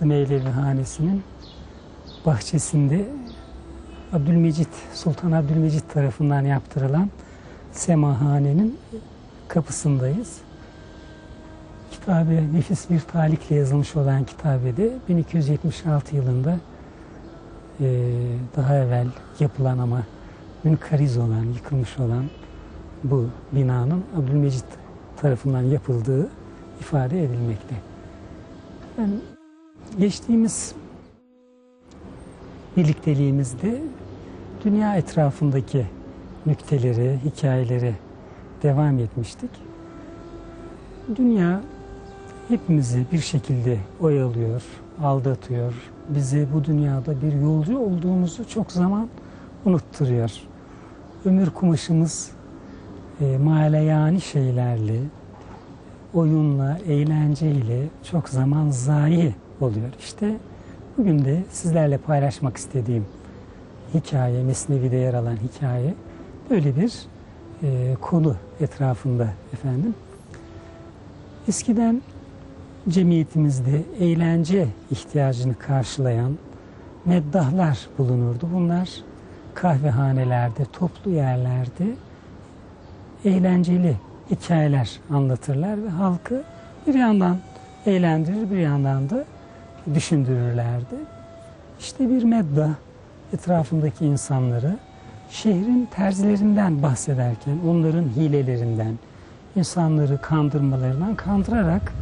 Meylevi Hanesi'nin bahçesinde Abdülmecit, Sultan Abdülmecit tarafından yaptırılan Semahane'nin kapısındayız. Kitabe nefis bir talikle yazılmış olan kitabede 1276 yılında eee, daha evvel yapılan ama münkariz olan, yıkılmış olan bu binanın Abdülmecit tarafından yapıldığı ifade edilmekte. Yani geçtiğimiz birlikteliğimizde dünya etrafındaki nükteleri, hikayeleri devam etmiştik. Dünya hepimizi bir şekilde oyalıyor, aldatıyor. Bizi bu dünyada bir yolcu olduğumuzu çok zaman unutturuyor. Ömür kumaşımız e, maleyani şeylerle, oyunla, eğlenceyle çok zaman zayi oluyor. İşte bugün de sizlerle paylaşmak istediğim hikaye, Mesnevi'de yer alan hikaye böyle bir e, konu etrafında efendim. Eskiden cemiyetimizde eğlence ihtiyacını karşılayan meddahlar bulunurdu. Bunlar kahvehanelerde, toplu yerlerde eğlenceli hikayeler anlatırlar ve halkı bir yandan eğlendirir bir yandan da düşündürürlerdi. İşte bir medda etrafındaki insanları şehrin terzilerinden bahsederken onların hilelerinden, insanları kandırmalarından kandırarak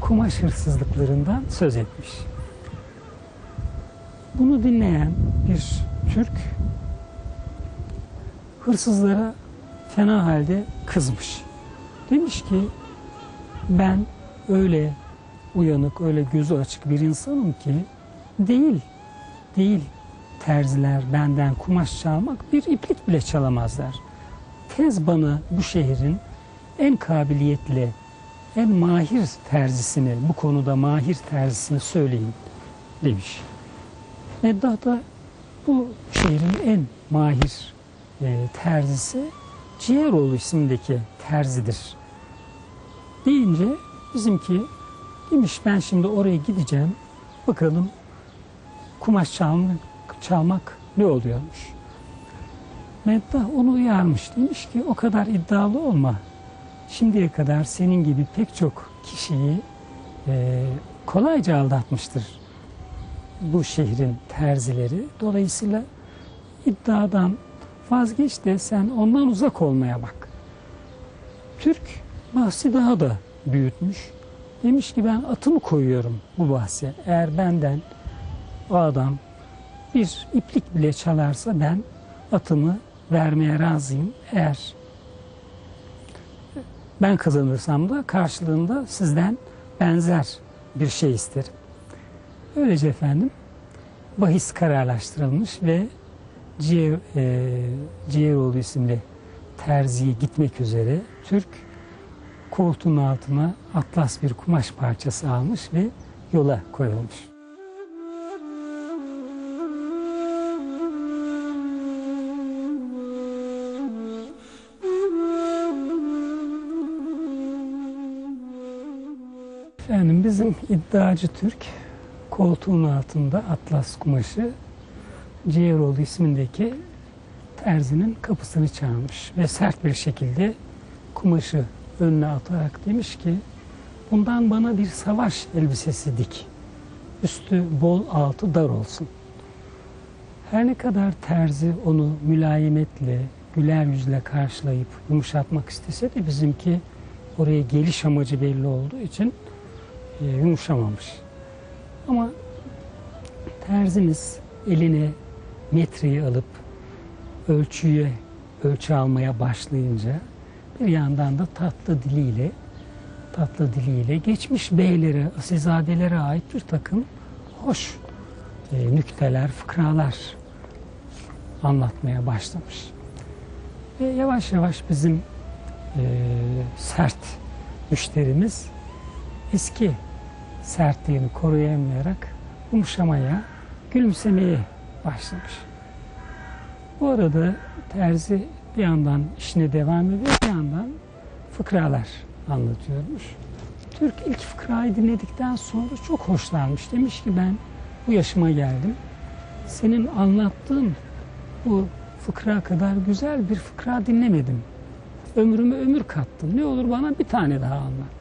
kumaş hırsızlıklarından söz etmiş. Bunu dinleyen bir Türk hırsızlara fena halde kızmış. Demiş ki ben öyle uyanık, öyle gözü açık bir insanım ki değil, değil terziler benden kumaş çalmak bir iplik bile çalamazlar. Tez bana bu şehrin en kabiliyetli, en mahir terzisini, bu konuda mahir terzisini söyleyin demiş. Meddah da bu şehrin en mahir e, terzisi Ciğeroğlu ismindeki terzidir. Deyince bizimki demiş ben şimdi oraya gideceğim. Bakalım kumaş çalmak, çalmak ne oluyormuş. Meddah onu uyarmış. Demiş ki o kadar iddialı olma. Şimdiye kadar senin gibi pek çok kişiyi e, kolayca aldatmıştır bu şehrin terzileri. Dolayısıyla iddiadan vazgeç de sen ondan uzak olmaya bak. Türk bahsi daha da büyütmüş. Demiş ki ben atımı koyuyorum bu bahse. Eğer benden o adam bir iplik bile çalarsa ben atımı vermeye razıyım. Eğer ben kazanırsam da karşılığında sizden benzer bir şey isterim. Öylece efendim bahis kararlaştırılmış ve Ciğer, e, Ciğeroğlu isimli terziye gitmek üzere Türk koltuğun altına atlas bir kumaş parçası almış ve yola koyulmuş. Efendim bizim iddiacı Türk koltuğun altında atlas kumaşı Ciğeroğlu ismindeki terzinin kapısını çalmış ve sert bir şekilde kumaşı önüne atarak demiş ki bundan bana bir savaş elbisesi dik. Üstü bol altı dar olsun. Her ne kadar terzi onu mülayimetle, güler yüzle karşılayıp yumuşatmak istese de bizimki oraya geliş amacı belli olduğu için e, yumuşamamış. Ama terzimiz eline metreyi alıp ölçüye ölçü almaya başlayınca bir yandan da tatlı diliyle tatlı diliyle geçmiş beylere, asilzadelere ait bir takım hoş e, nükteler, fıkralar anlatmaya başlamış. Ve yavaş yavaş bizim e, sert müşterimiz eski sertliğini koruyamayarak yumuşamaya, gülümsemeye başlamış. Bu arada terzi bir yandan işine devam ediyor, bir yandan fıkralar anlatıyormuş. Türk ilk fıkrayı dinledikten sonra çok hoşlanmış. Demiş ki ben bu yaşıma geldim. Senin anlattığın bu fıkra kadar güzel bir fıkra dinlemedim. Ömrüme ömür kattın. Ne olur bana bir tane daha anlat.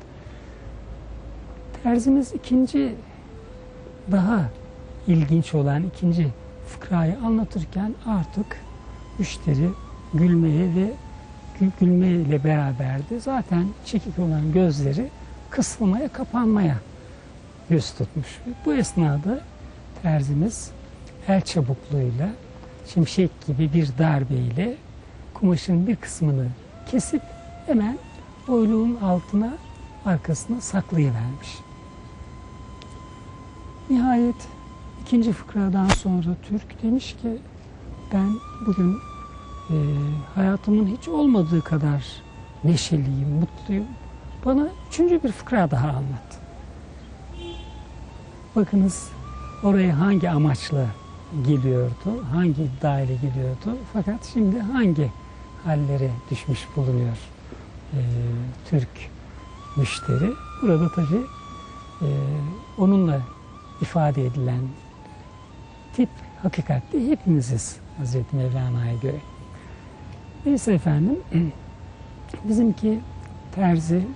Terzimiz ikinci daha ilginç olan ikinci fıkrayı anlatırken artık müşteri gülmeye ve gül- gülmeyle beraberdi. Zaten çekik olan gözleri kısılmaya, kapanmaya yüz tutmuş. Bu esnada terzimiz el çabukluğuyla şimşek gibi bir darbeyle kumaşın bir kısmını kesip hemen oyluğun altına arkasına saklayıvermiş. Nihayet ikinci fıkradan sonra Türk demiş ki ben bugün e, hayatımın hiç olmadığı kadar neşeliyim, mutluyum. Bana üçüncü bir fıkra daha anlat. Bakınız oraya hangi amaçla geliyordu, hangi iddia ile. Fakat şimdi hangi hallere düşmüş bulunuyor e, Türk müşteri. Burada tabii e, onunla ifade edilen tip hakikatte hepimiziz Hazreti Mevlana'ya göre. Neyse efendim, bizimki terzi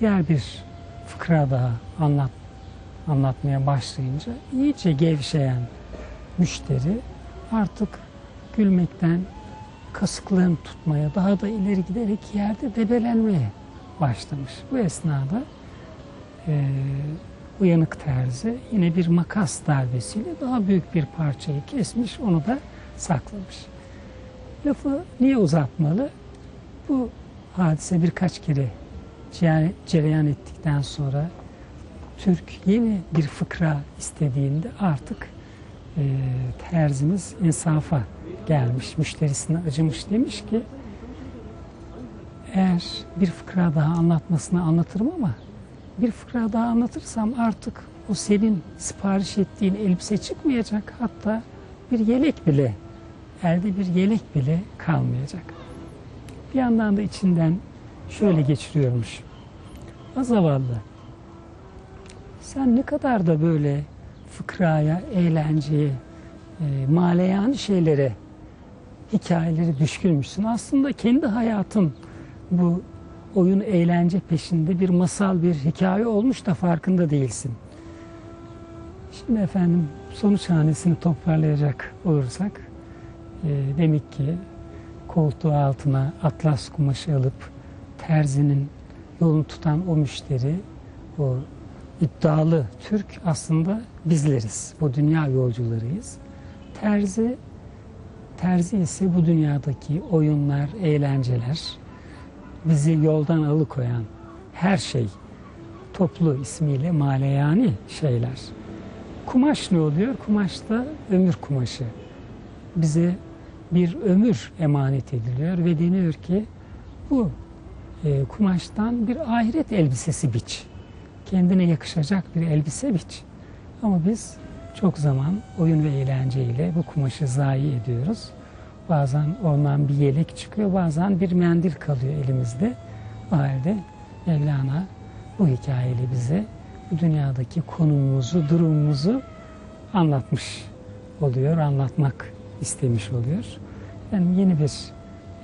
diğer bir fıkra daha anlat, anlatmaya başlayınca iyice gevşeyen müşteri artık gülmekten kasıklığını tutmaya, daha da ileri giderek yerde debelenmeye başlamış. Bu esnada e, uyanık terzi yine bir makas darbesiyle daha büyük bir parçayı kesmiş, onu da saklamış. Lafı niye uzatmalı? Bu hadise birkaç kere cereyan- ettikten sonra Türk yeni bir fıkra istediğinde artık e, terzimiz insafa gelmiş, müşterisine acımış demiş ki eğer bir fıkra daha anlatmasını anlatırım ama bir fıkra daha anlatırsam artık o senin sipariş ettiğin elbise çıkmayacak. Hatta bir yelek bile, elde bir yelek bile kalmayacak. Bir yandan da içinden şöyle geçiriyormuş. O zavallı. Sen ne kadar da böyle fıkraya, eğlenceye, e, maleyani şeylere, hikayeleri düşkünmüşsün. Aslında kendi hayatın bu oyun eğlence peşinde bir masal, bir hikaye olmuş da farkında değilsin. Şimdi efendim sonuç hanesini toparlayacak olursak e, demek ki koltuğu altına atlas kumaşı alıp terzinin yolunu tutan o müşteri, o iddialı Türk aslında bizleriz. Bu dünya yolcularıyız. Terzi, terzi ise bu dünyadaki oyunlar, eğlenceler, bizi yoldan alıkoyan her şey, toplu ismiyle maleyani şeyler. Kumaş ne oluyor? Kumaş da ömür kumaşı. Bize bir ömür emanet ediliyor ve deniyor ki bu e, kumaştan bir ahiret elbisesi biç. Kendine yakışacak bir elbise biç. Ama biz çok zaman oyun ve eğlenceyle bu kumaşı zayi ediyoruz. Bazen ondan bir yelek çıkıyor, bazen bir mendil kalıyor elimizde. O halde Mevlana bu hikayeyle bize bu dünyadaki konumumuzu, durumumuzu anlatmış oluyor, anlatmak istemiş oluyor. Ben yeni bir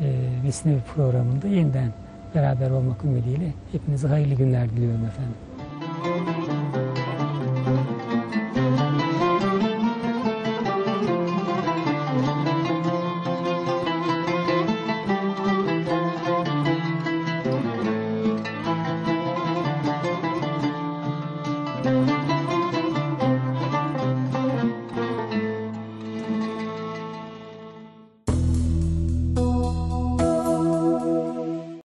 e, Mesnevi programında yeniden beraber olmak ümidiyle hepinize hayırlı günler diliyorum efendim.